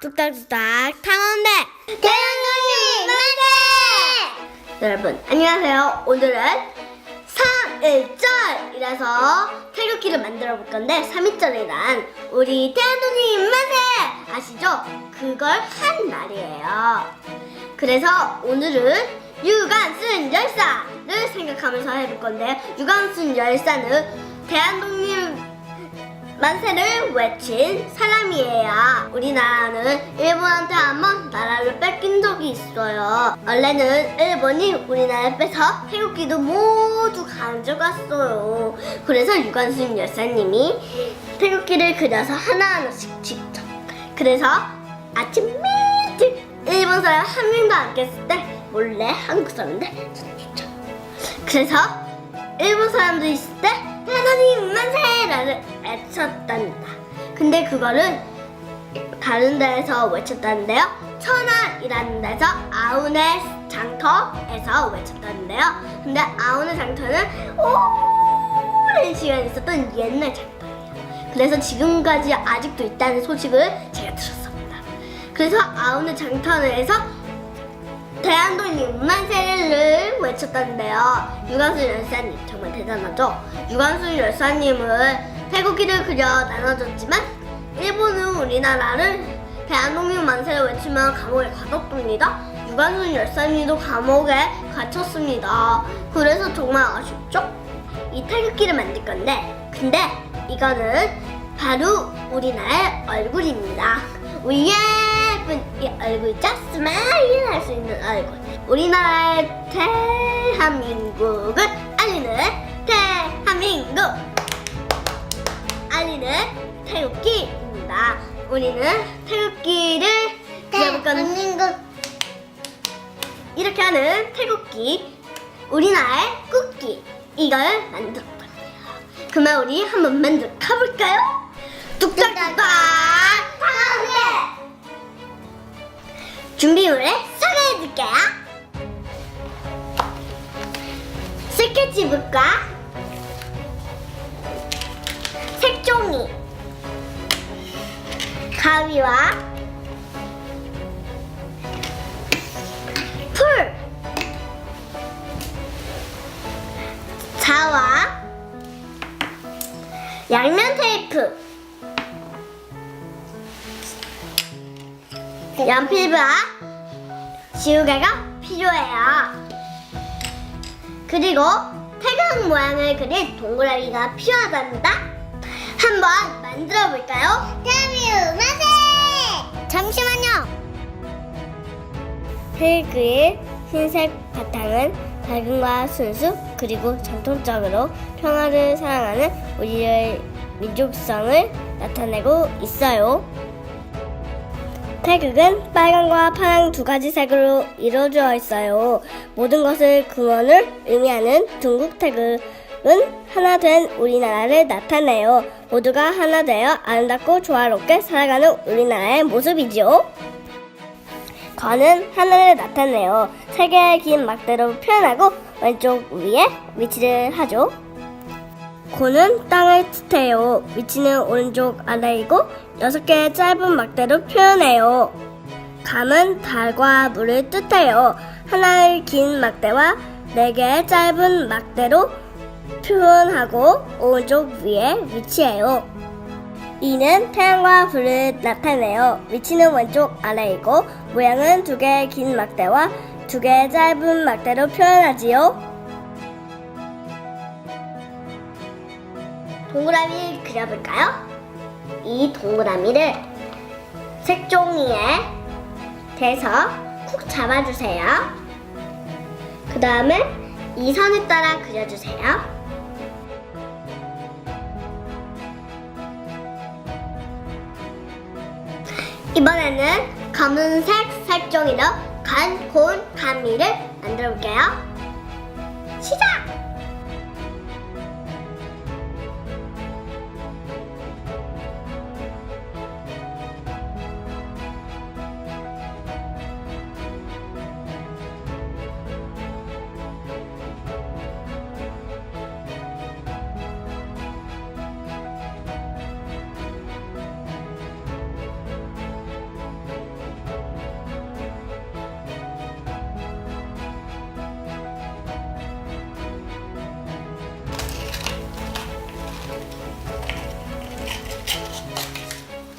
뚝딱뚝딱 탐험대 대한민국 만세! 여러분 안녕하세요. 오늘은 3일절이라서 태극기를 만들어 볼 건데 3일절이란 우리 대한민국 만세! 아시죠? 그걸 한 날이에요. 그래서 오늘은 유관순 열사를 생각하면서 해볼 건데요. 유관순 열사는 대한독립 만세를 외친 사람이에요. 우리나라는 일본한테 한 번 나라를 뺏긴 적이 있어요. 원래는 일본이 우리나라를 뺏어 태극기도 모두 가져갔어요. 그래서 유관순 열사님이 태극기를 그려서 하나하나씩 직접. 그래서 아침 일찍 일본 사람 한 명도 안 깼을 때 몰래 한국 쫓죠. 그래서 일본 사람들 있을 때 하나님 만세라를 외쳤답니다. 근데 그거를 다른 데에서 외쳤다는데요. 천안이라는 데서 아우네 장터에서 외쳤다는데요. 근데 아우네 장터는 오랜 시간 있었던 옛날 장터예요. 그래서 지금까지 아직도 있다는 소식을 제가 들었습니다. 그래서 아우네 장터에서 대한독립 만세를 외쳤다는데요. 유관순 열사님 정말 대단하죠? 유관순 열사님은 태극기를 그려 나눠줬지만 일본은 우리나라를 대한독립 만세를 외치면 감옥에 가뒀답니다. 유관순 열사님도 감옥에 gat혔습니다. 그래서 정말 아쉽죠? 이 태극기를 만들 건데 근데 이거는 바로 우리나라의 얼굴입니다. 우리 예쁜 이 얼굴 자 스마일 할 수 있는 얼굴. 우리나라의 대한민국을 알리는 대한민국 알리는 태극기입니다. 우리는 태극기를 건데 이렇게 하는 태극기 우리나라의 국기 이걸 만들었거든요. 그러면 우리 한번 만들어 가볼까요? 뚝딱뚝딱 준비물을 소개해줄게요. 스케치북과 색종이 가위와 풀 자와 양면 테이프 연필과 지우개가 필요해요. 그리고 태극 모양을 그릴 동그라미가 필요하답니다. 한번 만들어 볼까요? 태극 만세! 잠시만요. 태극의 흰색 바탕은 밝음과 순수 그리고 전통적으로 평화를 사랑하는 우리의 민족성을 나타내고 있어요. 태극은 빨강과 파랑 두 가지 색으로 이루어져 있어요. 모든 것을 근원을 의미하는 중국 태극은 하나 된 우리나라를 나타내요. 모두가 하나 되어 아름답고 조화롭게 살아가는 우리나라의 모습이지요. 거는 하늘을 나타내요. 세 개의 긴 막대로 표현하고 왼쪽 위에 위치를 하죠. 고는 땅을 뜻해요. 위치는 오른쪽 아래이고 여섯 개의 짧은 막대로 표현해요. 감은 달과 물을 뜻해요. 하나의 긴 막대와 네 개의 짧은 막대로 표현하고 오른쪽 위에 위치해요. 이는 태양과 불을 나타내요. 위치는 왼쪽 아래이고 모양은 두 개의 긴 막대와 두 개의 짧은 막대로 표현하지요. 동그라미 그려볼까요? 이 동그라미를 색종이에 대서 쿡 잡아주세요. 그 다음에 이 선을 따라 그려주세요. 이번에는 검은색 색종이로 간, 곤, 감미를 만들어 볼게요.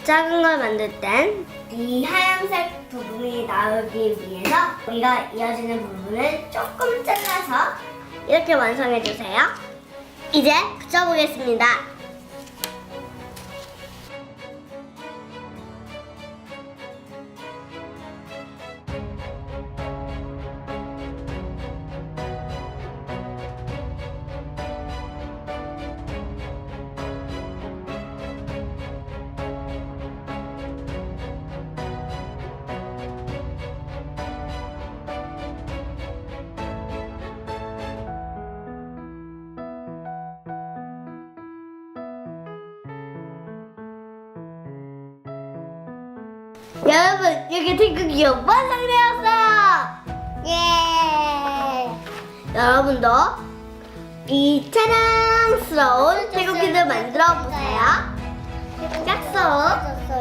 작은 걸 만들 땐 이 하얀색 부분이 나오기 위해서 여기가 이어지는 부분을 조금 잘라서 이렇게 완성해 주세요. 이제 붙여보겠습니다. 여러분, 여기 태극이 완성되었어요! 예! 여러분도 이 자랑스러운 태극기를 만들어 보세요. 약속!